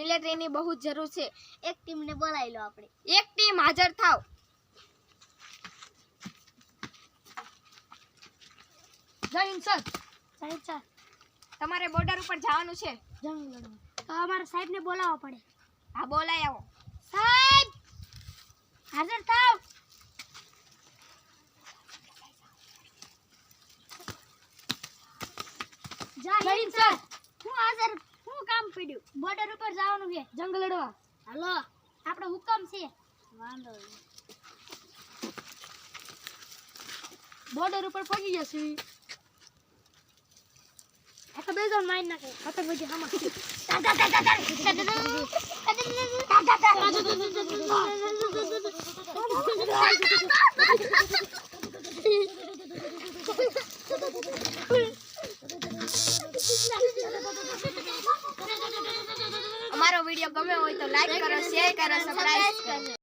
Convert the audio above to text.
મિલિટરીની બહુ જરૂર છે. એક ટીમને બોલાવી લો આપણે. એક ટીમ હાજર થાવ. જય હિન્દ સર. સાહેબ સર. તમારે બોર્ડર ઉપર જવાનું છે. તો અમારા સાહેબને બોલાવવા પડે. હા બોલાય આવો. સાહેબ! હાજર થાવ. જય હિન્દ સર હું હાજર હું કામ પડ્યું બોર્ડર ઉપર જવાનું છે જંગ લડવા હાલો આપણો હુકમ છે વાંધો બોર્ડર ઉપર પહોંચી જશે આ તો બે જણ મારી નાખે પતંગ બધી હામાં અમારો વીડિયો ગમ્યો હોય તો લાઈક કરો શેર કરો સબસ્ક્રાઇબ કરો.